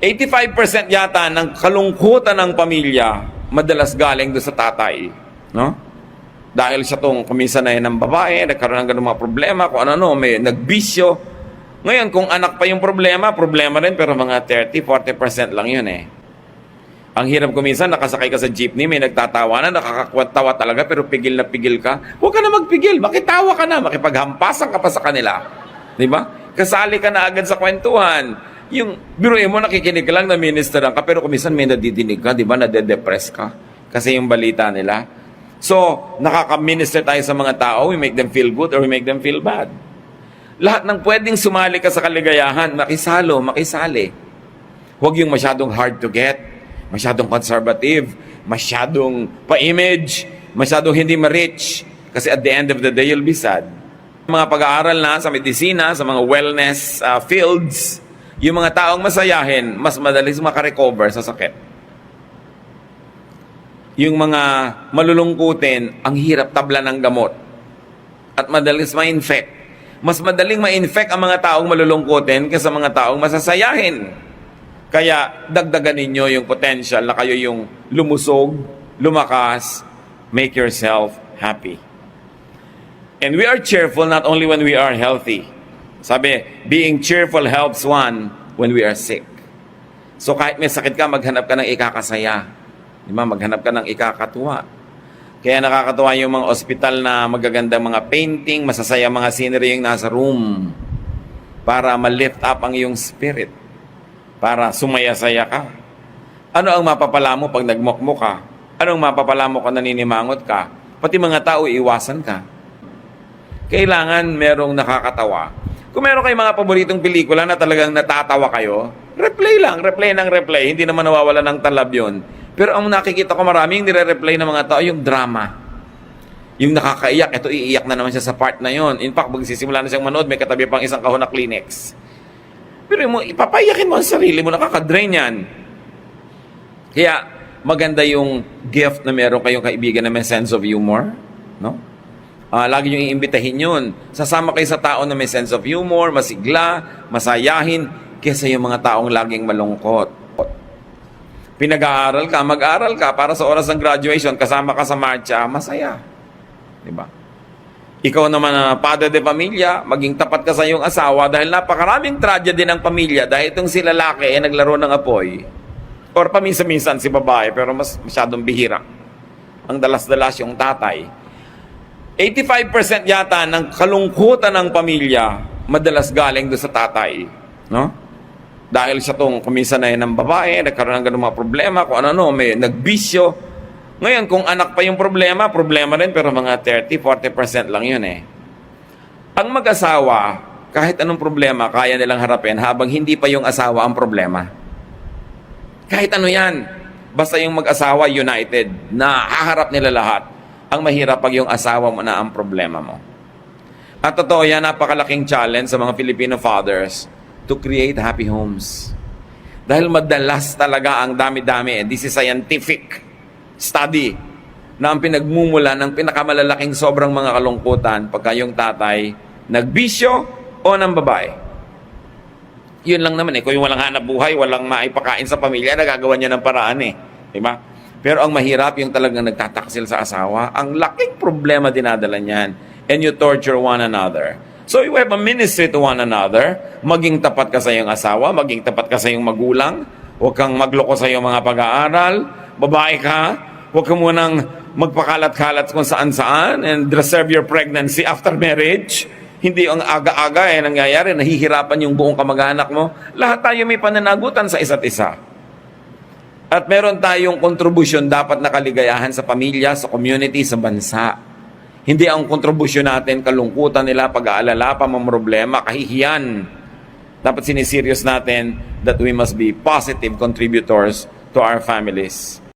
85% yata ng kalungkutan ng pamilya madalas galing doon sa tatay. No? Dahil siya tong kumisa na ng babae, nagkaroon ng ganung mga problema, kung ano-ano, may nagbisyo. Ngayon, kung anak pa yung problema, problema rin, pero mga 30-40% lang yun eh. Ang hirap kuminsan, nakasakay ka sa jeepney, may nagtatawanan, nakakakwat-tawa talaga, pero pigil na pigil ka. Huwag ka na magpigil, makitawa ka na, makipaghampasan ka pa sa kanila. Di ba? Kasali ka na agad sa kwentuhan. Yung biruin mo, nakikinig lang na ministeran ka, pero kuminsan may nadidinig ka, di ba? Nade-depress ka. Kasi yung balita nila. So, nakaka-minister tayo sa mga tao, we make them feel good or we make them feel bad. Lahat ng pwedeng sumali ka sa kaligayahan, makisalo, makisali. Huwag yung masyadong hard to get, masyadong conservative, masyadong pa-image, masyadong hindi ma-rich. Kasi at the end of the day, you'll be sad. Mga pag-aaral na sa medisina, sa mga wellness uh, fields, yung mga taong masayahin, mas madalis makarecover sa sakit. Yung mga malulungkutin, ang hirap tabla ng gamot. At madalis ma-infect. Mas madaling ma-infect ang mga taong malulungkutin kaysa mga taong masasayahin. Kaya dagdagan ninyo yung potential na kayo yung lumusog, lumakas, make yourself happy. And we are cheerful not only when we are healthy. Sabi, being cheerful helps one when we are sick. So kahit may sakit ka, maghanap ka ng ikakasaya. Di ba? Maghanap ka ng ikakatuwa. Kaya nakakatuwa yung mga ospital na magagandang mga painting, masasaya mga scenery yung nasa room para ma-lift up ang iyong spirit. Para sumaya-saya ka. Ano ang mapapala mo pag nagmokmo ka? Ano ang mapapala mo kung naninimangot ka? Pati mga tao, iwasan ka. Kailangan merong nakakatawa. Kung meron kayong mga paboritong pelikula na talagang natatawa kayo, replay lang, replay ng replay. Hindi naman nawawala ng talab yun. Pero ang nakikita ko maraming nire-replay ng mga tao, yung drama. Yung nakakaiyak, ito iiyak na naman siya sa part na yon. In fact, magsisimula na siyang manood, may katabi pang isang kahon na Kleenex. Pero mo, ipapayakin mo ang sarili mo, nakaka-drain yan. Kaya, maganda yung gift na meron kayong kaibigan na may sense of humor. No? Ah, lagi nyo iimbitahin yun. Sasama kayo sa tao na may sense of humor, masigla, masayahin, kesa yung mga taong laging malungkot. Pinag-aaral ka, mag-aral ka para sa oras ng graduation, kasama ka sa marcha, masaya. Di ba? Ikaw naman na padre de pamilya, maging tapat ka sa iyong asawa dahil napakaraming tragedy ng pamilya dahil itong si lalaki ay naglaro ng apoy. Or paminsan-minsan si babae pero mas masyadong bihira. Ang dalas-dalas yung tatay. 85% yata ng kalungkutan ng pamilya madalas galing doon sa tatay. No? Dahil siya tong kumisa na yan ng babae, nagkaroon ng ganung mga problema, kung ano-ano, may nagbisyo. Ngayon, kung anak pa yung problema, problema rin, pero mga 30-40% lang yun eh. Ang mag-asawa, kahit anong problema, kaya nilang harapin habang hindi pa yung asawa ang problema. Kahit ano yan. Basta yung mag-asawa united, na haharap nila lahat. Ang mahirap pag yung asawa mo na ang problema mo. At totoo yan, napakalaking challenge sa mga Filipino fathers to create happy homes. Dahil madalas talaga ang dami-dami, and this is scientific study, na ang pinagmumula ng pinakamalalaking sobrang mga kalungkutan pagka yung tatay nagbisyo o ng babae. Yun lang naman eh. Kung yung walang hanap buhay, walang maipakain sa pamilya, nagagawa niya ng paraan eh. Diba? Pero ang mahirap yung talagang nagtataksil sa asawa, ang laking problema dinadala niyan. And you torture one another. So you have a ministry to one another. Maging tapat ka sa iyong asawa, maging tapat ka sa iyong magulang. Huwag kang magloko sa iyong mga pag-aaral. Babae ka, huwag ka munang magpakalat-kalat kung saan-saan and reserve your pregnancy after marriage. Hindi ang aga-aga eh nangyayari, nahihirapan yung buong kamag-anak mo. Lahat tayo may pananagutan sa isa't isa. At meron tayong kontribusyon dapat na kaligayahan sa pamilya, sa community, sa bansa. Hindi ang kontribusyon natin, kalungkutan nila, pag-aalala, pamamroblema, kahihiyan. Dapat siniserious natin that we must be positive contributors to our families.